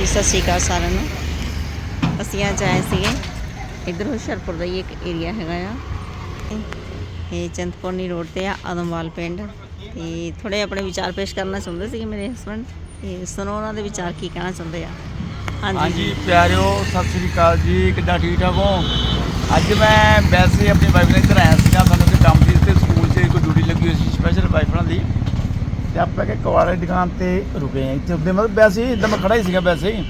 ਜੀ, ਸਤਿ ਸ਼੍ਰੀ ਅਕਾਲ ਸਾਰਿਆਂ ਨੂੰ। ਅਸੀਂ ਅੱਜ ਆਏ ਸੀਗੇ। ਇੱਧਰ ਹੁਸ਼ਿਆਰਪੁਰ ਦਾ ਹੀ ਇੱਕ ਏਰੀਆ ਹੈਗਾ ਆ। ਇਹ ਚੰਦਪੁਰਨੀ ਰੋਡ ਤੇ ਆ, ਆਦਮਵਾਲ ਪਿੰਡ। ਤੇ ਥੋੜੇ ਆਪਣੇ ਵਿਚਾਰ ਪੇਸ਼ ਕਰਨਾ ਚਾਹੁੰਦੇ ਸੀਗੇ ਮੇਰੇ ਹਸਬੰਡ ਤੇ ਸੁਣੋ ਉਹਨਾਂ ਦੇ ਵਿਚਾਰ ਕੀ ਕਹਿਣਾ ਚਾਹੁੰਦੇ ਆ। ਹਾਂਜੀ। ਹਾਂਜੀ, ਪਿਆਰਿਓ, ਸਤਿ ਸ੍ਰੀ ਅਕਾਲ ਜੀ। ਕਿੱਦਾਂ ਠੀਕ ਠਾਕ ਹੋ? ਅੱਜ ਮੈਂ ਵੈਸੇ ਆਪਣੀ ਵਾਈਫ ਨੇ ਇੱਧਰ ਆਇਆ ਸੀਗਾ ਸਾਨੂੰ ਤੇ ਕੰਮ ਸੀ ਤੇ ਸਕੂਲ 'ਚ ਕੋਈ ਡਿਊਟੀ ਲੱਗੀ ਹੋਈ ਸੀ ਸਪੈਸ਼ਲ ਵਾਈਫਾਂ ਦੀ ਤੇ ਦੀ ਦੁਕਾਨ ਤੇ ਰੁਕੇ ਹਾਂ। ਇੱਥੇ ਉੱਤੇ ਮਤਲਬ ਵੈਸੇ ਹੀ ਇੱਦਾਂ ਮੈਂ ਖੜਾ ਹੀ ਸੀਗਾ ਵੈਸੇ।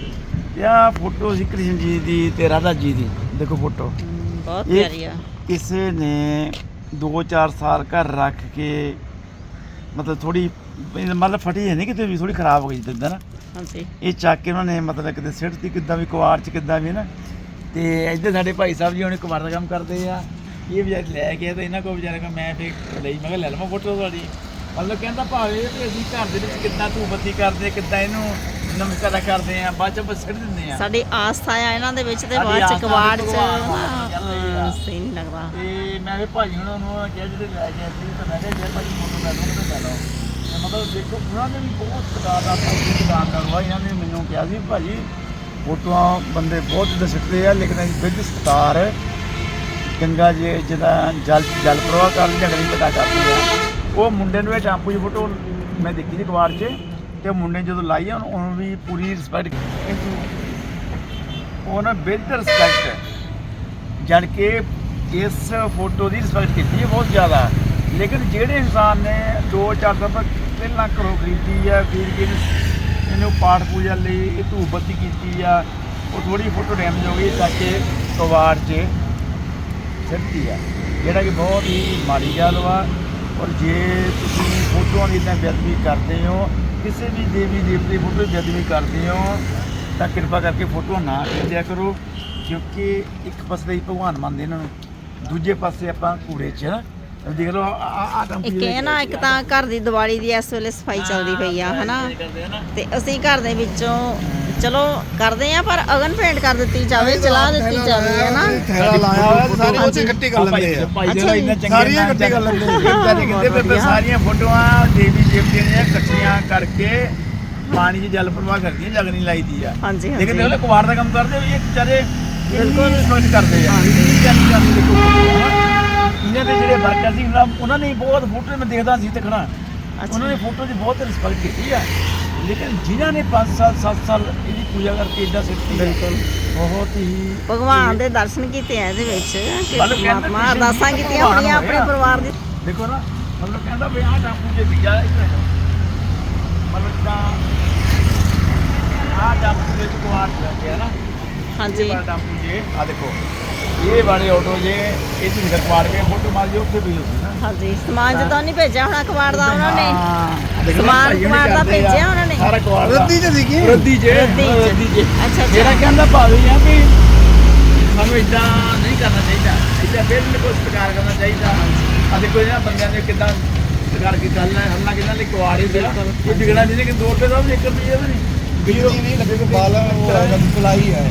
ਹੀ ਆਹ ਫੋਟੋ ਸੀ ਕ੍ਰਿਸ਼ਨ ਜੀ ਦੀ ਤੇ ਰਾਧਾ ਜੀ ਦੀ। ਦੇਖੋ ਫੋਟੋ ਬਹੁਤ ਇਹ- ਪਿਆਰੀ ਆ। ਕਿਸੇ ਨੇ 2-4 ਸਾਲ ਘਰ ਰੱਖ ਕੇ ਮਤਲਬ ਥੋੜੀ ਮਤਲਬ ਫਟੀ ਹੈ ਨਹੀਂ ਕਿਤੇ ਵੀ ਥੋੜੀ ਖਰਾਬ ਹੋ ਗਈ ਜਿੱਦਾਂ ਨਾ। ਹਾਂਜੀ। ਇਹ ਚੱਕ ਕੇ ਉਹਨਾਂ ਨੇ ਮਤਲਬ ਕਿਤੇ ਸਿੱਟਤੀ ਕਿੱਦਾਂ ਵੀ ਕੁਆੜ ਚ ਕਿੱਦਾਂ ਵੀ ਨਾ। ਤੇ ਇੱਧਰ ਸਾਡੇ ਭਾਈ ਸਾਹਿਬ ਜੀ ਉਹਨੇ ਕੁਮਾਰ ਦਾ ਕੰਮ ਕਰਦੇ ਆ। ਇਹ ਵਿਚਾਰੇ ਲੈ ਕੇ ਤੇ ਇਹਨਾਂ ਕੋਲ ਵਿਚਾਰੇ ਕੋ ਮੈਂ ਫੇਰ ਲਈ ਮੈਂ ਕਿਹਾ ਲੈ ਲਵਾਂ ਫੋਟੋ ਤੁਹਾਡੀ। ਮਤਲਬ ਕਹਿੰਦਾ ਭਾਵੇਂ ਤੇ ਅਸੀਂ ਘਰ ਦੇ ਵਿੱਚ ਕਿੱਦਾਂ ਧੂਪ ਬੱਤੀ ਕਰਦੇ ਕਿੱਦਾਂ ਇਹਨੂੰ ਨਮਸਕਾਰਾ ਕਰਦੇ ਆ ਬਾਅਦ ਚ ਸਿੱਟ ਦਿੰਦੇ ਆ ਸਾਡੀ ਆਸਥਾ ਆ ਇਹਨਾਂ ਦੇ ਵਿੱਚ ਤੇ ਬਾਅਦ ਚ ਕਵਾੜ ਚ। ਹਾਂ, ਸਹੀ ਨਹੀਂ ਲੱਗਦਾ। ਤੇ ਮੈਂ ਵੀ ਭਾਈ ਉਹਨਾਂ ਨੂੰ ਕਿਹਾ ਜਿਹੜੇ ਲੈ ਕੇ ਅਸੀਂ ਤਾਂ ਮੈਂ ਕਿਹਾ ਜੇ ਭਾਈ ਫੋਟੋ ਲੈ ਲਓ ਤਾਂ ਲੈ ਲਓ। ਤੇ ਮਤਲਬ ਦੇਖੋ ਉਹਨਾਂ ਨੇ ਵੀ ਬਹੁਤ ਸਤਿਕਾਰ ਦਾ ਦੁਕਾਨਦਾਰ ਹੋਆ ਇਹਨਾਂ ਨੇ ਮੈਨੂੰ ਕਿਹਾ ਸੀ ਭਾਜੀ ਫੋਟੋਆਂ ਬੰਦੇ ਬਹੁਤ ਜਿੱਦਾਂ ਸਿੱਟਦੇ ਆ ਲੇਕਿਨ ਅਸੀਂ ਵਿੱਚ ਸਤਿਕਾਰ ਗੰਗਾ ਜੀ ਜਿਹਦਾ ਜਲ ਜਲ ਪ੍ਰਵਾਹ ਕਰਨ ਝਗੜੀ ਪਤਾ ਕਰਦੀ ਆ। ਉਹ ਮੁੰਡੇ ਨੂੰ ਇਹ ਟਾਂਪੂ ਦੀ ਫੋਟੋ ਮੈਂ ਦੇਖੀ ਸੀ ਅਖਬਾਰ 'ਚ ਤੇ ਮੁੰਡੇ ਜਦੋਂ ਲਾਈ ਆ, ਉਹਨੂੰ ਉਹਨੂੰ ਵੀ ਪੂਰੀ ਰਿਸਪੈਕਟ ਉਹਨਾਂ ਵਿਦ ਰਿਸਪੈਕਟ ਜਦ ਕਿ ਇਸ ਫੋਟੋ ਦੀ ਰਿਸਪੈਕਟ ਕੀਤੀ ਹੈ ਬਹੁਤ ਜ਼ਿਆਦਾ। ਲੇਕਿਨ ਜਿਹੜੇ ਇਨਸਾਨ ਨੇ 2-4 ਸਾਲ ਪਹਿਲਾਂ ਘਰੋਂ ਖਰੀਦੀ ਆ ਫਿਰ ਇਹਨੂੰ- ਇਹਨੂੰ ਪਾਠ ਪੂਜਾ ਲਈ, ਇਹ ਧੂਪ ਬੱਤੀ ਕੀਤੀ ਆ, ਉਹ ਥੋੜੀ ਫੋਟੋ ਡੈਮੇਜ ਹੋ ਗਈ ਤਾਂ ਕਿ ਕਵਾੜ 'ਚ ਸਿੱਟਦੀ ਆ। ਜਿਹੜਾ ਕਿ ਬਹੁਤ ਹੀ ਮਾੜੀ ਗੱਲ ਵਾ। ਔਰ ਜੇ ਤੁਸੀਂ ਫੋਟੋਆਂ ਦੀ ਇਦਾਂ ਬੇਅਦਬੀ ਕਰਦੇ ਹੋ ਕਿਸੇ ਵੀ ਦੇਵੀ ਦੇਵਤੇ ਦੀ ਫੋਟੋ ਬੇਅਦਬੀ ਕਰਦੇ ਹੋ ਤਾਂ ਕਿਰਪਾ ਕਰਕੇ ਫੋਟੋ ਨਾ ਖਰੀਦਿਆ ਕਰੋ ਕਿਉਂਕਿ ਇੱਕ ਪਾਸੇ ਹੀ ਭਗਵਾਨ ਮੰਨਦੇ ਇਹਨਾਂ ਨੂੰ ਦੂਜੇ ਪਾਸੇ ਆਪਾਂ ਕੂੜੇ 'ਚ ਦੇਖ ਲਓ ਆ ਇੱਕ ਇਹ ਨਾ ਇੱਕ ਤਾਂ ਘਰ ਦੀ ਦੀਵਾਲੀ ਦੀ ਇਸ ਵੇਲੇ ਸਫ਼ਾਈ ਚੱਲਦੀ ਪਈ ਆ ਹਨਾ? ਤੇ ਅਸੀਂ ਘਰ ਦੇ ਵਿੱਚੋਂ ਚਲੋ ਕਰਦੇ ਆ ਪਰ ਅਗਨ ਭੇਂਟ ਕਰ ਦਿੱਤੀ ਜਾਵੇ ਜਲਾ ਦਿੱਤੀ ਜਾਵੇ ਹਨਾ ਥੈਲਾ ਲਾਇਆ ਹੋਇਆ ਸਾਰੇ। ਉੱਥੇ ਇਕੱਠੀ ਕਰ ਲੈਂਦੇ ਆ ਭਾਈ ਜਿਹੜਾ। ਇੰਨਾ ਚੰਗੇ ਸਾਰੀਆਂ ਇਕੱਠੇ ਕਰ ਲੈਂਦੇ ਆ। ਵੀ ਵਧੀਆ। ਸਾਰੀਆਂ ਫੋਟੋਆਂ ਦੇਵੀ ਦੇਵਤਿਆਂ ਦੀਆਂ ਇਕੱਠੀਆਂ ਕਰਕੇ ਪਾਣੀ 'ਚ ਜਲ ਪ੍ਰਵਾਹ ਕਰਦੀਆਂ ਜਗ ਨਹੀਂ ਲਾਈਦੀ ਆ ਹਾਂਜੀ ਲੇਕਿਨ ਦੇਖੋ ਕੁਵਾਰ ਦਾ ਕੰਮ ਕਰਦੇ ਵੀ ਇਹ ਵਿਚਾਰੇ ਬਿਲਕੁਲ। ਰਿਸਪੈਕਟ ਕਰਦੇ ਆ ਇਹਨਾਂ ਦੇ ਜਿਹੜੇ ਵਰਕਰ ਸੀ ਉਹਨਾਂ- ਉਹਨਾਂ ਨੇ ਬਹੁਤ ਫੋਟੋ ਮੈਂ ਦੇਖਦਾ ਸੀ ਤੇ ਖੜਾ ਉਹਨਾਂ ਨੇ ਫੋਟੋ ਦੀ ਬਹੁਤ ਰਿਸਪੈਕਟ ਕੀਤੀ ਆ ਲੇਕਿਨ ਜਿਨ੍ਹਾਂ ਨੇ 5 ਸਾਲ 7 ਸਾਲ ਇਹਦੀ ਪੂਜਾ ਕਰਕੇ ਇਦਾਂ ਸਿੱਟੀ ਆ, ਬਿਲਕੁਲ। ਬਹੁਤ ਹੀ ਭਗਵਾਨ ਦੇ ਦਰਸ਼ਨ ਕੀਤੇ ਆ ਇਹਦੇ ਵਿੱਚ ਕਿ ਮਤਲਬ ਕਹਿੰਦੇ ਪਰਮਾਤਮਾ ਤੁਸੀਂ ਅਰਦਾਸਾਂ ਕੀਤੀਆਂ ਭਗਵਾਨ ਹੋਣੀਆਂ ਆਪਣੇ ਹੋਏ ਆ। ਪਰਿਵਾਰ ਦੀ। ਦੇਖੋ ਨਾ ਮਤਲਬ ਕਹਿੰਦਾ ਵੀ ਆਹ ਟਾਪੂ ਜੇ ਸੀਗਾ ਇੱਧਰ ਮਤਲਬ ਤਾਂ ਆਹ ਟਾਪੂ ਦੇ ਵਿੱਚ ਕੁਆਰ ਲੱਗਿਆ ਨਾ ਹਾਂਜੀ। ਇਹ ਵਾਲਾ ਟਾਪੂ ਜੇ ਆ ਦੇਖੋ। ਇਹ ਵਾਲੇ ਆਟੋ ਜੇ ਇਹ ਚ ਨਿਕਲ ਕੁਆਰ ਕੇ ਫੋਟੋ ਮਾਰ ਲਿਓ ਉੱਥੇ ਵੀ ਹੁੰਦੀ ਨਾ। ਹਾਂਜੀ ਸਮਾਨ ਜਦੋਂ ਨਹੀਂ ਭੇਜਿਆ ਹੋਣਾ ਅਖਬਾਰ ਦਾ ਉਹਨਾਂ ਨੇ। ਹਾਂ, ਨਾ, ਸਮਾਨ ਕੁਆਰ ਦਾ ਭੇਜਿਆ ਉਹਨਾਂ ਨੇ। ਸਾਰਾ ਕੁਆਰ ਦਾ। ਰੱਦੀ ਚ ਸੀਗੀ। ਰੱਦੀ ਜੇ ਰੱਦੀ ਚ। ਰੱਦੀ ਜੇ। ਅੱਛਾ ਮੇਰਾ ਅੱਛਾ ਕਹਿੰਦਾ ਭਾਵੇਂ ਆ ਵੀ ਸਾਨੂੰ ਇਦਾਂ ਨਹੀਂ ਕਰਨਾ ਚਾਹੀਦਾ। ਇਦਾਂ ਬਿਲਕੁਲ ਸਤਿਕਾਰ ਕਰਨਾ ਚਾਹੀਦਾ। ਆ ਦੇਖੋ ਇਹਨਾਂ ਬੰਦਿਆਂ ਨੇ ਕਿਦਾਂ ਸਤਿਕਾਰ ਕੀਤਾ। ਹੈ ਹਮਲਾ ਕਿਦਾਂ ਲਈ ਕੁਆੜੀ ਦੇ ਇਹ ਵਿਗੜਾ ਨਹੀਂ ਕਿ 2 ਰੁਪਏ ਦਾ ਵੀ 1 ਰੁਪਏ ਦਾ ਨਹੀਂ। ਬਿਜਲੀ ਨਹੀਂ ਲੱਗੇ ਬਾਲ ਉਹ ਫਲਾਈ ਹੈ।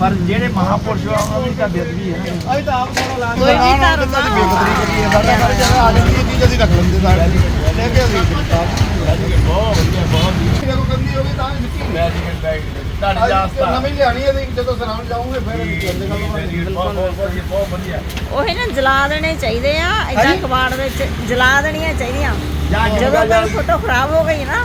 ਪਰ ਜਿਹੜੇ ਮਹਾਪੁਰਸ਼ ਆ ਉਹਨਾਂ ਦੀ ਤਾਂ ਬੇਦਬੀ ਹੈ ਨਾ। ਅਸੀਂ ਤਾਂ ਆਪ ਸਾਰਾ ਲਾ ਕੋਈ ਵੀ ਧਰਮ ਆ। ਬੇਕਦਰੀ ਕਰੀ ਹੈ ਸਾਡਾ ਸਾਰਾ ਜਗ੍ਹਾ ਆ ਜਾਂਦੀ ਚੀਜ਼ ਅਸੀਂ ਰੱਖ ਲੈਂਦੇ ਸਾਰੇ। ਲੈ ਕੇ ਅਸੀਂ ਬਹੁਤ ਵਧੀਆ ਬਹੁਤ ਵਧੀਆ ਜਦੋਂ ਕੰਦੀ ਹੋ ਗਈ ਤਾਂ ਮਿੱਟੀ। ਵੈਰੀ ਗੁੱਡ ਤੁਹਾਡੀ ਜਾਸਤਾ ਨਵੀਂ ਲਿਆਣੀ ਹੈ ਤੇ ਜਦੋਂ ਸਰਾਉਣ ਜਾਊਂਗੇ ਫਿਰ ਬਹੁਤ ਵਧੀਆ। ਉਹੀ ਨਾ ਜਲਾ ਦੇਣੇ ਚਾਹੀਦੇ ਆ ਇਦਾਂ। ਕਬਾੜ ਵਿੱਚ ਜਲਾ ਦੇਣੀਆਂ ਚਾਹੀਦੀਆਂ। ਜਦੋਂ ਕੋਈ ਫੋਟੋ ਖਰਾਬ ਹੋ ਗਈ ਨਾ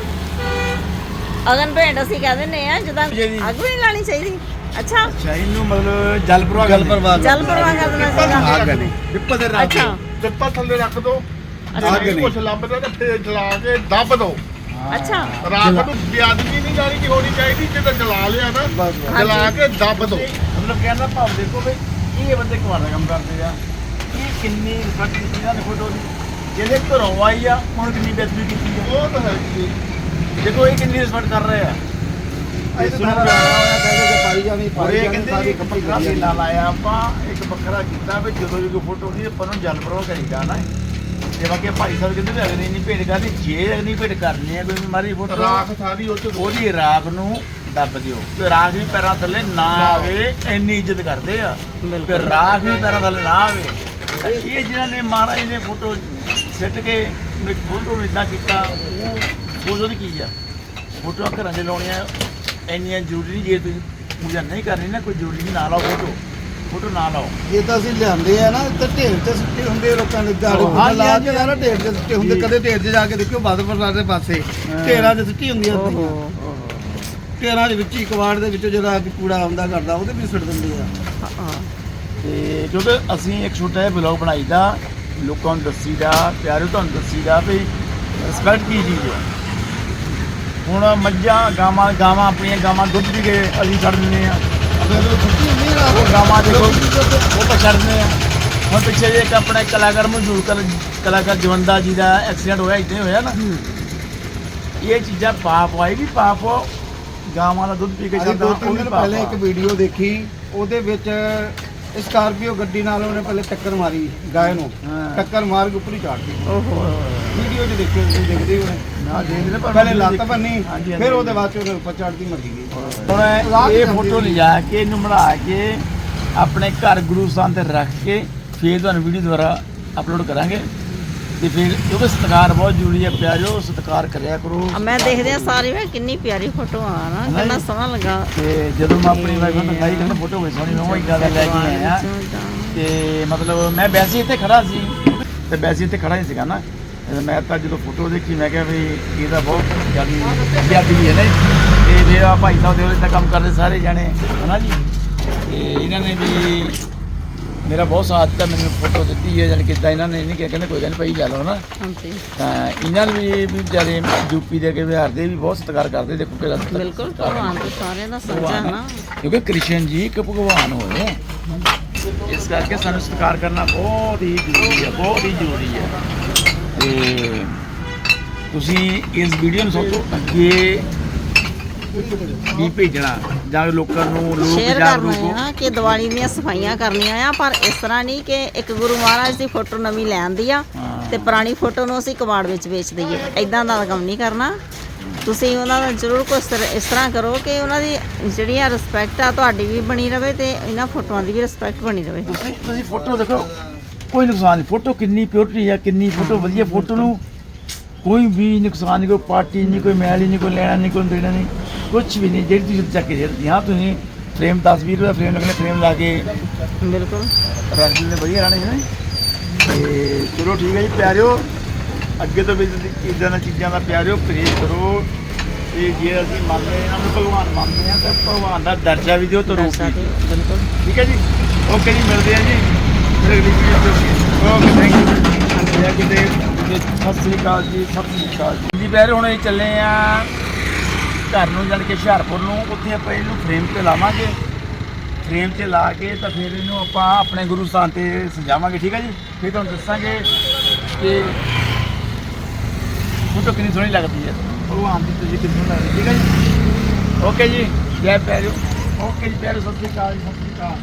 ਅਗਨ ਭੇਂਟ ਅਸੀਂ ਕਹਿ ਦਿੰਦੇ ਆ ਜਦੋਂ। ਅੱਗ ਵੀ ਨਹੀਂ ਲਾਣੀ ਚਾਹੀਦੀ। ਅੱਛਾ। ਅੱਛਾ ਇਹਨੂੰ ਮਤਲਬ ਜਲ ਪ੍ਰਵਾਹ ਜਲ ਪ੍ਰਵਾਹ ਜਲ ਪ੍ਰਵਾਹ ਕਰ ਦੇਣਾ ਚਾਹੀਦਾ ਅੱਗ ਨਹੀਂ ਪਿੱਪਲ ਦੇ ਰੱਖ ਅੱਛਾ। ਦਿੱਤਾ ਥੱਲੇ ਰੱਖ ਦੋ। ਅੱਛਾ। ਅੱਗ ਕੁਛ ਲੱਭਦਾ ਤੇ ਫੇਰ ਜਲਾ ਕੇ ਦੱਬ ਦੋ। ਅੱਛਾ। ਰਾਖ ਨੂੰ ਬਿਆਦਗੀ ਨਹੀਂ ਜਾਣੀ ਕਿ ਹੋਣੀ ਚਾਹੀਦੀ ਜਦੋਂ ਜਲਾ ਲਿਆ ਨਾ ਬਸ ਜਲਾ ਕੇ ਦੱਬ ਦੋ। ਮਤਲਬ ਕਹਿੰਦਾ ਭਾਵ ਦੇਖੋ ਵੀ ਇਹ ਬੰਦੇ ਕੁਮਾਰ ਦਾ ਕੰਮ ਕਰਦੇ ਆ। ਇਹ ਕਿੰਨੀ ਰਿਸਪੈਕਟ ਕੀਤੀ ਇਹਨਾਂ ਨੇ ਫੋਟੋ ਦੀ। ਜਿਹਦੇ ਘਰੋਂ ਆਈ ਆ ਹੁਣ ਕਿੰਨੀ ਬੇਇੱਜ਼ਤੀ ਕੀਤੀ ਆ। ਉਹ ਤਾਂ ਹੈ ਜੀ ਦੇਖੋ ਇਹ ਕਿੰਨੀ ਰਿਸਪੈਕਟ ਕਰ ਰਹੇ ਆ। ਇਹ ਸੁਣ ਕੇ ਆਇਆ ਹੋਇਆ ਕਹਿੰਦੇ ਕਿ ਪਾਈ ਜਾਣੀ ਔਰ ਪਾਈ ਇਹ ਜਾਣੀ ਕਹਿੰਦੇ ਸਾਰੀ ਇੱਕ ਕੱਪੜੀ ਬੱਕਰਾ ਮੇਲਾ ਲਾਇਆ ਆਪਾਂ ਇੱਕ ਬੱਕਰਾ ਕੀਤਾ ਵੀ ਜਦੋਂ ਵੀ ਕੋਈ ਫੋਟੋ ਨਹੀਂ ਆਪਾਂ ਨੂੰ ਜਲ ਪ੍ਰਵਾਹ ਕਰੀਦਾ ਨਾ। ਜਿਵੇਂ ਕਿ ਭਾਈ ਸਾਹਿਬ ਕਹਿੰਦੇ ਵੀ ਅਗਨੀ ਨਹੀਂ ਭੇਟ ਕਰਨੀ ਜੇ ਅਗਨੀ ਭੇਟ ਕਰਨੀ ਹੈ ਕੋਈ ਮਾਰੀ ਫੋਟੋ ਰਾਖ ਸਾਰੀ ਉਹ ਚ ਉਹਦੀ ਰਾਖ ਨੂੰ ਦੱਬ ਦਿਓ। ਤੇ ਰਾਖ ਵੀ ਪੈਰਾਂ ਥੱਲੇ ਨਾ ਆਵੇ ਇੰਨੀ ਇੱਜ਼ਤ ਕਰਦੇ ਆ। ਤੇ ਰਾਖ ਵੀ ਪੈਰਾਂ ਥੱਲੇ ਨਾ ਆਵੇ। ਇਹ ਜਿਹਨਾਂ ਨੇ ਮਹਾਰਾਜ ਨੇ ਫੋਟੋ ਸਿੱਟ ਕੇ ਫੋਟੋ ਨੂੰ ਇਦਾਂ ਕੀਤਾ ਉਹ ਫੋਟੋ ਦੀ ਕੀ ਆ? ਫੋਟੋ ਘਰਾਂ 'ਚ ਲਾਉਣੀਆਂ ਇੰਨੀਆਂ ਜ਼ਰੂਰੀ ਨਹੀਂ ਜੇ ਤੁਸੀਂ ਪੂਜਾ ਨਹੀਂ ਕਰਨੀ ਨਾ ਕੋਈ ਜ਼ਰੂਰੀ ਨਹੀਂ ਨਾ ਲਾਓ ਫੋਟੋ ਫੋਟੋ ਨਾ ਲਾਓ। ਇਹ ਤਾਂ ਅਸੀਂ ਲਿਆਂਦੇ ਆ ਨਾ ਤੇ ਢੇਰ ਤੇ ਸੁੱਟੇ ਹੁੰਦੇ ਆ ਲੋਕਾਂ ਦੇ ਗਾੜੀ ਹਾਂ, ਲਾ ਕੇ ਸਾਰਾ ਢੇਰ ਤੇ ਸੁੱਟੇ ਹੁੰਦੇ ਜੀ। ਕਦੇ ਢੇਰ 'ਚ ਜਾ ਕੇ ਦੇਖਿਓ ਬਾਦਪੁਰ ਦੇ ਪਾਸੇ। ਢੇਰਾਂ 'ਚ ਸੁੱਟੀ ਹੁੰਦੀਆਂ ਓਹੋ। ਹੁੰਦੀਆਂ ਢੇਰਾਂ ਦੇ ਵਿੱਚ ਹੀ ਕਵਾੜ ਦੇ ਵਿੱਚੋਂ ਜਿਹੜਾ ਕੂੜਾ ਆਉਂਦਾ ਕਰਦਾ ਉਹਦੇ ਵੀ ਸੁੱਟ ਦਿੰਦੇ ਆ। ਤੇ ਕਿਉਂਕਿ ਅਸੀਂ ਇੱਕ ਛੋਟਾ ਜਿਹਾ ਬਲੌਗ ਬਣਾਈਦਾ ਲੋਕਾਂ ਨੂੰ ਦੱਸੀਦਾ ਪਿਆਰੇ ਤੁਹਾਨੂੰ ਦੱਸੀਦਾ ਵੀ ਰਿਸਪੈਕਟ ਕੀ ਚੀਜ਼ ਹੈ। ਹੁਣ ਮੱਝਾਂ ਗਾਵਾਂ ਗਾਵਾਂ ਆਪਣੀਆਂ ਗਾਵਾਂ ਦੁੱਧ ਵੀ ਕੇ ਅਸੀਂ ਛੱਡ ਦਿੰਦੇ ਆ ਉਹ ਨਾ ਉਹ ਗਾਵਾਂ ਦੇਖੋ ਉਹ ਤਾਂ ਛੱਡ ਦਿੰਦੇ ਆ ਹੁਣ ਪਿੱਛੇ ਜੇ ਇੱਕ ਆਪਣੇ ਕਲਾਕਾਰ ਕਲ- ਕਲਾਕਾਰ ਜਵੰਦਾ ਜੀ ਦਾ ਐਕਸੀਡੈਂਟ ਹੋਇਆ ਇੱਥੇ ਹੋਇਆ ਨਾ। ਇਹ ਚੀਜ਼ਾਂ ਪਾਪ ਆਏ ਵੀ ਪਾਪ ਗਾਵਾਂ ਦਾ ਦੁੱਧ ਪੀ ਕੇ ਦੋ ਉਹ ਵੀ ਪਾਪ ਪਹਿਲੇ। ਇੱਕ ਵੀਡੀਓ ਦੇਖੀ ਉਹਦੇ ਵਿੱਚ ਸਕਾਰਪੀਓ ਗੱਡੀ ਨਾਲ ਉਹਨੇ ਪਹਿਲੇ ਟੱਕਰ ਮਾਰੀ ਗਾਇ ਨੂੰ। ਟੱਕਰ ਮਾਰ ਕੇ ਉੱਪਰ ਹੀ ਚਾੜਤੀ ਓਹੋ। ਵੀਡੀਓ 'ਚ ਦੇਖਿਓ ਤੁਸੀਂ ਦੇਖਦੇ ਹੋ ਨਾ ਦੇਖਦੇ ਨੇ ਪਰ ਪਹਿਲੇ ਲੱਤ ਭੰਨੀ। ਫਿਰ ਉਹਦੇ ਬਾਅਦ ਉਹਨੇ ਉੱਪਰ ਚੜਦੀ ਮਰ ਗਈ। ਹੁਣ ਇਹ ਫੋਟੋ। ਲਿਜਾ ਕੇ ਇਹਨੂੰ ਬਣਾ ਕੇ ਆਪਣੇ ਘਰ ਗੁਰੂ ਸਥਾਨ ਤੇ ਰੱਖ ਕੇ ਫਿਰ ਤੁਹਾਨੂੰ ਵੀਡੀਓ ਦੁਆਰਾ ਅਪਲੋਡ ਕਰਾਂਗੇ। ਤੇ ਫਿਰ ਕਿਉਂਕਿ ਸਤਿਕਾਰ ਬਹੁਤ ਜ਼ਰੂਰੀ ਹੈ ਪਿਆਰਿਓ ਸਤਿਕਾਰ ਕਰਿਆ ਕਰੋ। ਆ ਮੈਂ ਦੇਖਦੇ ਆ ਸਾਰੇ ਮੈਂ ਕਿੰਨੀ ਪਿਆਰੀ ਫੋਟੋ ਆ ਨਾ ਕਿੰਨਾ ਸੋਹਣਾ ਲੱਗਾ। ਤੇ ਜਦੋਂ ਮੈਂ ਆਪਣੀ ਵਾਈਫ ਨੂੰ ਦਿਖਾਈ ਕਹਿੰਦਾ ਫੋਟੋ ਬੜੀ ਸੋਹਣੀ ਮੈਂ ਉਹ ਦਾ ਲੈ ਕੇ ਆਇਆ। ਤੇ ਮਤਲਬ ਮੈਂ ਵੈਸੇ ਇੱਥੇ ਖੜਾ ਸੀ ਤੇ ਵੈਸੇ ਇੱਥੇ ਖੜਾ ਹੀ ਸੀਗਾ ਨਾ। ਤੇ ਮੈਂ ਤਾਂ ਜਦੋਂ ਫੋਟੋ ਦੇਖੀ ਮੈਂ ਕਿਹਾ ਵੀ ਇਹ ਤਾਂ ਬਹੁਤ ਜ਼ਿਆਦਾ ਜ਼ਿਆਦੀ ਹੈ ਨਾ ਤੇ ਆ ਭਾਈ ਸਾਹਿਬ ਦੇ ਉਹਦੇ ਤਾਂ ਕੰਮ ਕਰਦੇ ਸਾਰੇ ਜਾਣੇ ਹਨਾ ਜੀ? ਤੇ ਇਹਨਾਂ ਨੇ ਵੀ ਮੇਰਾ ਬਹੁਤ ਸਾਥ ਦਿੱਤਾ ਮੈਨੂੰ ਫੋਟੋ ਦਿੱਤੀ ਹੈ ਜਾਣੀ ਕਿੱਦਾਂ ਇਹਨਾਂ ਨੇ ਨਹੀਂ ਕਿਹਾ ਕਹਿੰਦੇ ਕੋਈ ਗੱਲ ਨਹੀਂ ਭਾਈ ਲੈ ਲਓ ਨਾ। ਹਾਂਜੀ। ਤਾਂ ਇਹਨਾਂ ਨੂੰ ਵੀ ਵੀ ਵਿਚਾਰੇ ਯੂਪੀ ਦੇ ਕੇ ਬਿਹਾਰ ਦੇ ਵੀ ਬਹੁਤ ਸਤਿਕਾਰ ਕਰਦੇ ਦੇਖੋ ਸਤਿਕਾਰ- ਬਿਲਕੁਲ ਭਗਵਾਨ ਤੇ ਸਾਰਿਆਂ ਦਾ ਸਾਂਝਾ ਹੈ ਹੈ। ਨਾ ਕਿਉਂਕਿ ਕ੍ਰਿਸ਼ਨ ਜੀ ਇੱਕ ਭਗਵਾਨ ਹੋਏ ਇਸ ਕਰਕੇ ਸਾਨੂੰ ਸਤਿਕਾਰ ਕਰਨਾ ਬਹੁਤ ਹੀ ਜ਼ਰੂਰੀ ਹੈ ਬਹੁਤ ਹੀ ਜ਼ਰੂਰੀ ਹੈ। ਤੇ ਤੁਸੀਂ ਇਸ ਵੀਡੀਓ ਨੂੰ ਸਭ ਤੋਂ ਅੱਗੇ ਵੀ ਭੇਜਣਾ? ਜਾਂ ਲੋਕਾਂ ਨੂੰ ਲੋਕ ਸ਼ੇਅਰ ਜਾਗਰੂਕ ਕਰਨਾ ਹੋ। ਆ ਕਿ ਦੀਵਾਲੀ ਦੀਆਂ ਸਫਾਈਆਂ ਕਰਨੀਆਂ ਆ ਪਰ ਇਸ ਤਰ੍ਹਾਂ ਨਹੀਂ ਕਿ ਇੱਕ ਗੁਰੂ ਮਹਾਰਾਜ ਦੀ ਫੋਟੋ ਨਵੀਂ ਲੈ ਆਂਦੀ ਆ। ਤੇ ਪੁਰਾਣੀ ਫੋਟੋ ਨੂੰ ਅਸੀਂ ਕਬਾੜ ਵਿੱਚ ਵੇਚ ਦਈਏ। ਐਦਾਂ ਦਾ ਕੰਮ ਨਹੀਂ ਕਰਨਾ। ਤੁਸੀਂ ਉਹਨਾਂ ਦਾ ਜ਼ਰੂਰ ਤਰ- ਇਸ ਤਰ੍ਹਾਂ ਕਰੋ ਕਿ ਉਹਨਾਂ ਦੀ ਜਿਹੜੀ ਆ ਰਿਸਪੈਕਟ ਆ ਤੁਹਾਡੀ ਵੀ ਬਣੀ ਰਵੇ ਤੇ ਇਹਨਾਂ ਫੋਟੋਆਂ ਦੀ ਵੀ ਰਿਸਪੈਕਟ ਬਣੀ ਰਵੇ। ਤੁਸੀਂ ਤੁਸੀਂ ਫੋਟੋ ਦੇਖੋ ਕੋਈ ਨੁਕਸਾਨ ਨਹੀਂ। ਫੋਟੋ ਕਿੰਨੀ ਪਿਓਰਟੀ ਹੈ ਕਿੰਨੀ ਫੋਟੋ ਵਧੀਆ। ਫੋਟੋ ਨੂੰ ਕੋਈ ਵੀ ਨੁਕਸਾਨ ਨਹੀਂ ਕੋਈ ਪਾਰਟੀ ਨਹੀਂ ਕੋਈ ਮੈਲ ਨਹੀਂ ਕੋਈ ਲੈਣਾ ਨਹੀਂ ਕੋਈ ਦੇਣਾ ਨਹੀਂ। ਕੁਝ ਵੀ ਨਹੀਂ ਜਿਹੜੀ ਤੁਸੀਂ ਚੱਕ ਕੇ ਜਿਹੜੀ ਹਾਂ ਤੁਸੀਂ ਫਰੇਮ 10 20 ਰੁਪਏ ਫਰੇਮ ਲੱਗਣੇ ਫਰੇਮ ਲਾ ਕੇ ਬਿਲਕੁਲ। ਰੱਖ ਦਿੰਦੇ ਵਧੀਆ ਰਹਿਣੇ ਨੇ ਤੇ ਚਲੋ ਠੀਕ ਹੈ ਜੀ ਪਿਆਰਿਓ ਅੱਗੇ ਤੋਂ ਵੀ ਇਦਾਂ ਦੀਆਂ ਚੀਜ਼ਾਂ ਦਾ ਪਿਆਰਿਓ ਪ੍ਰੇਜ ਕਰੋ। ਤੇ ਜੇ ਅਸੀਂ ਮੰਨਦੇ ਹਾਂ ਇਹਨਾਂ ਨੂੰ ਭਗਵਾਨ ਮੰਨਦੇ ਹਾਂ ਤਾਂ ਭਗਵਾਨ ਦਾ ਦਰਜਾ ਵੀ ਦਿਓ ਤੇ ਤੇ ਦਿਓ। ਬਿਲਕੁਲ। ਠੀਕ ਹੈ ਜੀ? ਓਕੇ ਜੀ ਮਿਲਦੇ ਆ ਜੀ। ਫਿਰ ਅਗਲੀ ਵੀਡੀਓ ਚ ਓਕੇ ਥੈਂਕ ਯੂ ਗੁਰਦੇਵ ਜੀ, ਸਤਿ ਸ੍ਰੀ ਅਕਾਲ ਜੀ ਸਤਿ ਸ੍ਰੀ ਅਕਾਲ ਜੀ। ਜੀ ਪਿਆਰੇ ਹੁਣ ਅਸੀਂ ਚੱਲੇ ਆ ਘਰ ਨੂੰ ਜਾਣ ਕੇ ਹੁਸ਼ਿਆਰਪੁਰ ਨੂੰ ਉੱਥੇ ਆਪਾਂ ਇਹਨੂੰ ਫਰੇਮ ਤੇ ਲਾਵਾਂਗੇ। ਫਰੇਮ 'ਤੇ ਲਾ ਕੇ ਤਾਂ ਫਿਰ ਇਹਨੂੰ ਆਪਾਂ ਆਪਣੇ ਗੁਰੂ ਸਥਾਨ ਤੇ ਸਜਾਵਾਂਗੇ ਠੀਕ ਹੈ ਜੀ? ਫਿਰ ਤੁਹਾਨੂੰ ਦੱਸਾਂਗੇ ਕਿ ਫੋਟੋ ਕਿੰਨੀ ਸੋਹਣੀ ਲੱਗਦੀ ਹੈ। ਭਗਵਾਨ ਦੀ ਤੁਸੀਂ ਕਿੰਨੀ ਸੋਹਣੀ ਲੱਗਦੀ ਠੀਕ ਹੈ ਜੀ? ਓਕੇ ਜੀ ਜੈ ਪਿਆਰਿਓ। ਓਕੇ ਜੀ ਪਿਆਰਿਓ ਸਤਿ ਸ੍ਰੀ ਅਕਾਲ ਜੀ, ਸਤਿ ਸ੍ਰੀ ਅਕਾਲ।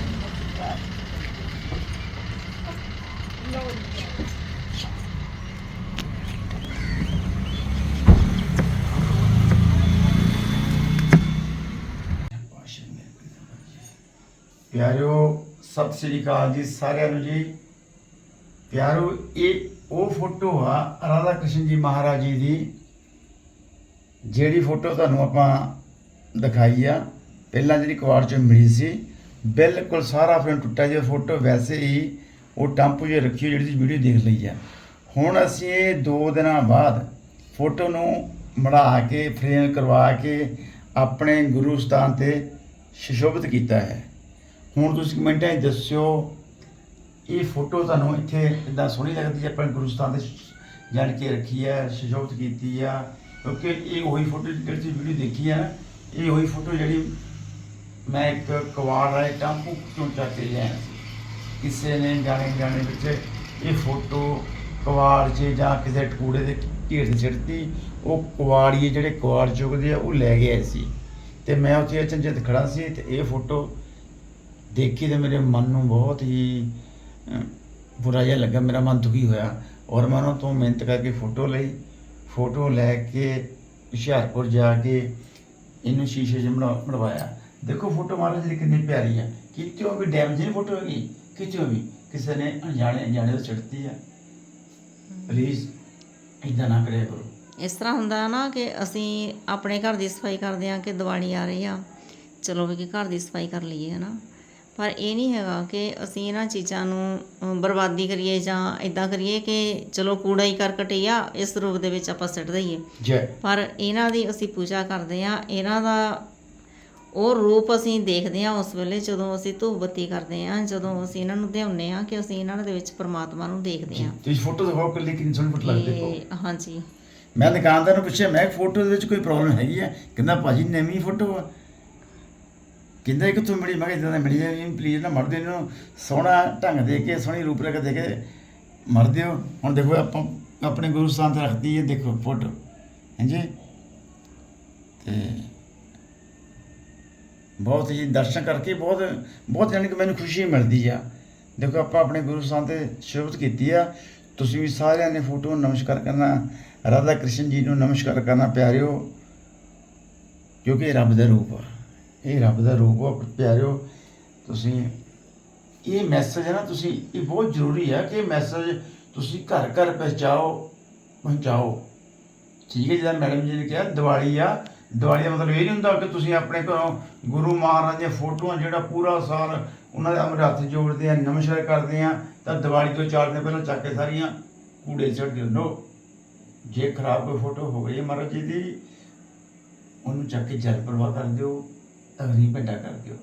ਪਿਆਰਿਓ, ਸਤਿ ਸ੍ਰੀ ਅਕਾਲ ਜੀ ਸਾਰਿਆਂ ਨੂੰ ਜੀ। ਪਿਆਰੋ ਇਹ ਉਹ ਫੋਟੋ ਆ ਰਾਧਾ ਕ੍ਰਿਸ਼ਨ ਜੀ ਮਹਾਰਾਜ ਜੀ ਦੀ, ਜਿਹੜੀ ਫੋਟੋ ਤੁਹਾਨੂੰ ਆਪਾਂ ਦਿਖਾਈ ਆ। ਪਹਿਲਾਂ ਜਿਹੜੀ ਕੁਆਰ ਚੋਂ ਮਿਲੀ ਸੀ, ਬਿਲਕੁਲ ਸਾਰਾ ਫਰੇਮ ਟੁੱਟਾ ਜਿਹਾ ਫੋਟੋ, ਵੈਸੇ ਹੀ ਉਹ ਟੰਪੂ ਜੇ ਰੱਖੀ ਹੋਈ ਜਿਹੜੀ ਵੀਡੀਓ ਦੇਖ ਲਈ ਆ। ਹੁਣ ਅਸੀਂ ਇਹ 2 ਦਿਨਾਂ ਬਾਅਦ ਫੋਟੋ ਨੂੰ ਮੜਾ ਕੇ, ਫਰੇਮ ਕਰਵਾ ਕੇ ਆਪਣੇ ਗੁਰੂ ਸਥਾਨ ਤੇ ਸ਼ਿਸ਼ੋਭਿਤ ਕੀਤਾ ਹੈ। ਹੁਣ ਤੁਸੀਂ ਕਮੈਂਟਾਂ 'ਚ ਦੱਸਿਓ ਇਹ ਫੋਟੋ ਤੁਹਾਨੂੰ ਇੱਥੇ ਇਦਾਂ ਸੋਹਣੀ ਲੱਗਦੀ ਹੈ? ਆਪਣੇ ਗੁਰੂ ਦੇ ਜਾਣ ਕੇ ਰੱਖੀ ਹੈ ਸ਼ਿਸ਼ੋਭਿਤ ਕੀਤੀ ਆ। ਕਿਉਂਕਿ ਇਹ ਉਹੀ ਫੋਟੋ ਜਿਹੜੀ ਤੁਸੀਂ ਵੀਡੀਓ ਦੇਖੀ ਹੈ ਨਾ, ਇਹ ਉਹੀ ਫੋਟੋ ਜਿਹੜੀ ਮੈਂ ਇੱਕ ਕਵਾੜ ਵਾਲੇ ਟਾਂਪੂ ਤੋਂ ਚੱਕ ਕੇ ਲਿਆ ਸੀ। ਕਿਸੇ ਨੇ ਜਾਣੇ ਜਾਣੇ ਵਿੱਚ ਇਹ ਫੋਟੋ ਕਵਾੜ 'ਚ ਜਾਂ ਕਿਸੇ ਟਕੂੜੇ ਦੇ ਢੇਰ 'ਤੇ ਸਿੱਟਤੀ ਉਹ ਕਵਾੜੀਏ ਜਿਹੜੇ ਕਵਾੜ ਚੁੱਕਦੇ ਆ ਉਹ ਲੈ ਗਏ ਸੀ। ਤੇ ਮੈਂ ਉੱਥੇ ਅਚਨਚੇਤ ਖੜਾ ਸੀ ਤੇ ਇਹ ਫੋਟੋ ਦੇਖੀ ਤੇ ਮੇਰੇ ਮਨ ਨੂੰ ਬਹੁਤ ਹੀ ਬੁਰਾ ਜਿਹਾ ਲੱਗਾ। ਮੇਰਾ ਮਨ ਦੁਖੀ ਹੋਇਆ। ਔਰ ਮੈਂ ਉਹਨਾਂ ਤੋਂ ਮਿਹਨਤ ਕਰਕੇ ਫੋਟੋ ਲਈ। ਫੋਟੋ ਲੈ ਕੇ ਹੁਸ਼ਿਆਰਪੁਰ ਜਾ ਕੇ ਇਹਨੂੰ ਸ਼ੀਸ਼ੇ 'ਚ ਬਣਾ ਬਣਵਾਇਆ ਦੇਖੋ ਫੋਟੋ ਮਹਾਰਾਜ ਦੀ ਕਿੰਨੀ ਪਿਆਰੀ ਆ। ਕਿਤਿਓਂ ਵੀ ਡੈਮੇਜ ਨਹੀਂ ਫੋਟੋ ਹੈਗੀ। ਕਿਤਿਓਂ ਵੀ। ਕਿਸੇ ਨੇ ਅਣਜਾਣੇ ਅਣਜਾਣੇ ਤੋਂ ਛੱਡਤੀ ਆ। ਪਲੀਜ਼ ਇਦਾਂ ਨਾ ਕਰਿਆ ਕਰੋ। ਇਸ ਤਰ੍ਹਾਂ ਹੁੰਦਾ ਨਾ ਕਿ ਅਸੀਂ ਆਪਣੇ ਘਰ ਦੀ ਸਫ਼ਾਈ ਕਰਦੇ ਹਾਂ ਕਿ ਦੀਵਾਲੀ ਆ ਰਹੀ ਆ। ਚਲੋ ਵੀ ਕਿ ਘਰ ਦੀ ਸਫ਼ਾਈ ਕਰ ਲਈਏ ਹਨਾ ਪਰ ਇਹ ਨਹੀਂ ਹੈਗਾ ਕਿ ਅਸੀਂ ਇਹਨਾਂ ਚੀਜ਼ਾਂ ਨੂੰ ਬਰਬਾਦੀ ਕਰੀਏ ਜਾਂ ਇਦਾਂ ਕਰੀਏ ਕਿ ਚਲੋ ਕੂੜਾ ਹੀ ਕਰਕਟ ਹੀ ਆ ਇਸ ਰੂਪ ਦੇ ਵਿੱਚ ਆਪਾਂ ਸਿੱਟ ਦਈਏ। ਪਰ ਇਹਨਾਂ ਦੀ ਅਸੀਂ ਪੂਜਾ ਕਰਦੇ ਆ ਇਹਨਾਂ ਦਾ ਉਹ ਰੂਪ ਅਸੀਂ ਦੇਖਦੇ ਆ ਉਸ ਵੇਲੇ ਜਦੋਂ ਅਸੀਂ ਧੂਪ ਬੱਤੀ ਕਰਦੇ ਆ ਜਦੋਂ ਅਸੀਂ ਇਹਨਾਂ ਨੂੰ ਧਿਆਉਂਦੇ ਆ ਕਿ ਅਸੀਂ ਇਹਨਾਂ ਦੇ ਵਿੱਚ ਪ੍ਰਮਾਤਮਾ ਨੂੰ ਦੇਖਦੇ ਆ ਤੁਸੀਂ ਫੋਟੋ ਦਿਖਾਓ ਕਿ ਲੇਕਿਨ ਸੋਹਣੀ ਫੋਟੋ ਲੱਗਦੀ ਤੇ ਹਾਂਜੀ। ਮੈਂ ਦੁਕਾਨਦਾਰ ਨੂੰ ਪੁੱਛਿਆ ਮੈਂ ਫੋਟੋ ਦੇ ਵਿੱਚ ਕੋਈ ਪ੍ਰੋਬਲਮ ਹੈਗੀ ਆ ਕਹਿੰਦਾ ਭਾਜੀ ਨਵੀਂ ਫੋਟੋ ਆ। ਕਹਿੰਦਾ ਕਿੱਥੋਂ ਮਿਲੀ? ਮੈਂ ਕਿਹਾ ਇਦਾਂ ਦਾ ਮਿਲੀ ਹੈ ਪਲੀਜ਼ ਨਾ ਮਰਦੇ ਦਿਓ ਇਹਨੂੰ। ਸੋਹਣਾ ਢੰਗ ਦੇ ਕੇ, ਸੋਹਣੀ ਰੂਪਰੇਖਾ ਦੇ ਕੇ ਮਰਦੇ ਹੋ ਹੁਣ ਦੇਖੋ, ਆਪਾਂ ਆਪਣੇ ਗੁਰੂ ਸਥਾਨ ਤੇ ਰੱਖਦੀ ਹੈ, ਦੇਖੋ ਫੋਟੋ ਹਾਂਜੀ? ਤੇ ਬਹੁਤ ਹੀ ਦਰਸ਼ਨ ਕਰਕੇ ਬਹੁਤ ਬਹੁਤ ਜਾਣੀ ਕਿ ਮੈਨੂੰ ਖੁਸ਼ੀ ਮਿਲਦੀ ਆ। ਦੇਖੋ, ਆਪਾਂ ਆਪਣੇ ਗੁਰੂ ਸਾਹਿਬ ਤੇ ਸ਼ੁਰੂਆਤ ਕੀਤੀ ਆ। ਤੁਸੀਂ ਵੀ ਸਾਰਿਆਂ ਨੇ ਫੋਟੋ ਨੂੰ ਨਮਸਕਾਰ ਕਰਨਾ, ਰਾਧਾ ਕ੍ਰਿਸ਼ਨ ਜੀ ਨੂੰ ਨਮਸਕਾਰ ਕਰਨਾ, ਪਿਆਰਿਓ। ਕਿਉਂਕਿ ਰੱਬ ਦਾ ਰੂਪ ਆ। ਇਹ ਰੱਬ ਦਾ ਰੂਪ ਆ, ਪਿਆਰਿਓ, ਤੁਸੀਂ, ਇਹ ਮੈਸੇਜ ਹੈ ਨਾ, ਤੁਸੀਂ, ਇਹ ਬਹੁਤ ਜ਼ਰੂਰੀ ਹੈ ਕਿ ਇਹ ਮੈਸੇਜ ਤੁਸੀਂ ਘਰ ਘਰ ਪਹੁੰਚਾਓ ਪਹੁੰਚਾਓ। ਠੀਕ ਹੈ ਜਿਹੜਾ ਮੈਡਮ ਜੀ ਨੇ ਕਿਹਾ, ਦੀਵਾਲੀ ਆ, ਦੀਵਾਲੀ ਦਾ ਮਤਲਬ ਇਹ ਨਹੀਂ ਹੁੰਦਾ ਕਿ ਤੁਸੀਂ ਆਪਣੇ ਘਰੋਂ ਗੁਰੂ ਮਹਾਰਾਜ ਦੀਆਂ ਫੋਟੋਆਂ, ਜਿਹੜਾ ਪੂਰਾ ਸਾਲ ਉਹਨਾਂ ਦੇ ਅਮਰ ਹੱਥ ਜੋੜਦੇ ਆ, ਨਮਸਕਾਰ ਕਰਦੇ ਆ, ਤਾਂ ਦੀਵਾਲੀ ਤੋਂ ਚਾਰ ਦਿਨ ਪਹਿਲਾਂ ਚੱਕ ਕੇ ਸਾਰੀਆਂ ਕੂੜੇ ਛੱਡ ਦਿਓ। ਜੇ ਖਰਾਬ ਕੋਈ ਫੋਟੋ ਹੋ ਗਈ ਹੈ ਮਹਾਰਾਜ ਜੀ ਦੀ, ਉਹਨੂੰ ਚੱਕ ਕੇ ਜਲ ਪ੍ਰਵਾਹ ਕਰ ਦਿਓ। ਅਗਨੀ ਭੇਟਾ ਕਰ ਦਿਓ।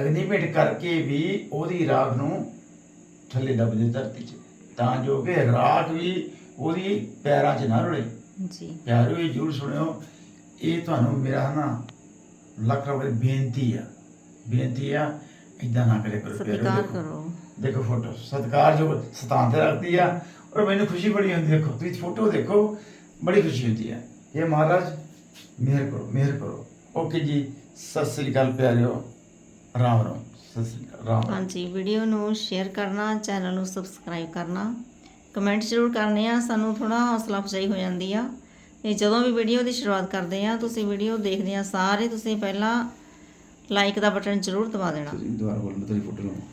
ਅਗਨੀ ਭੇਟ ਕਰਕੇ ਵੀ ਉਹਦੀ ਰਾਖ ਨੂੰ ਥੱਲੇ ਦੱਬ ਦਿਓ ਧਰਤੀ 'ਚ। ਤਾਂ ਜੋ ਕਿ ਰਾਖ ਵੀ ਉਹਦੀ ਪੈਰਾਂ 'ਚ ਨਾ ਰੁਲੇ। ਜੀ। ਪਿਆਰੋ ਇਹ ਜਰੂਰ ਸੁਣਿਓ ਇਹ ਤੁਹਾਨੂੰ ਮੇਰਾ ਨਾ ਲੱਖ ਰੁਪਏ ਬੇਨਤੀ ਆ। ਬੇਨਤੀ ਆ ਇਦਾਂ ਨਾ ਕਰੇ ਕਰੋ ਸਤਿਕਾਰ ਦੇਖੋ। ਕਰੋ। ਦੇਖੋ ਫੋਟੋ ਸਤਿਕਾਰ ਜੋ ਸਤਾਨ ਤੇ ਰੱਖਦੀ ਆ ਔਰ ਮੈਨੂੰ ਖੁਸ਼ੀ ਬੜੀ ਹੁੰਦੀ ਦੇਖੋ ਤੁਸੀਂ ਫੋਟੋ ਦੇਖੋ ਬੜੀ ਖੁਸ਼ੀ ਹੁੰਦੀ ਹੈ ਇਹ ਮਹਾਰਾਜ ਮਿਹਰ ਕਰੋ ਮਿਹਰ ਕਰੋ। ਓਕੇ ਜੀ। ਸਤਿ ਸ੍ਰੀ ਅਕਾਲ ਪਿਆਰਿਓ ਰਾਮ ਰਾਮ ਸਤਿ ਸ੍ਰੀ ਅਕਾਲ ਰਾਮ ਰਾਮ। ਹਾਂਜੀ ਵੀਡੀਓ ਨੂੰ ਸ਼ੇਅਰ ਕਰਨਾ ਚੈਨਲ ਨੂੰ ਸਬਸਕ੍ਰਾਈਬ ਕਰਨਾ। ਕਮੈਂਟ ਜ਼ਰੂਰ ਕਰਨੇ ਆ ਸਾਨੂੰ ਥੋੜਾ ਹੌਸਲਾ ਅਫਜ਼ਾਈ ਹੋ ਜਾਂਦੀ ਆ। ਤੇ ਜਦੋਂ ਵੀ ਵੀਡੀਓ ਦੀ ਸ਼ੁਰੂਆਤ ਕਰਦੇ ਆ ਤੁਸੀਂ ਵੀਡੀਓ ਦੇਖਦੇ ਆ ਸਾਰੇ ਤੁਸੀਂ ਪਹਿਲਾਂ ਲਾਈਕ ਦਾ ਬਟਨ ਜ਼ਰੂਰ ਦਬਾ ਦੇਣਾ। ਦੁਬਾਰਾ ਬੋਲ ਮੈਂ ਤੇਰੀ ਫੋਟੋ ਲਵਾਂ।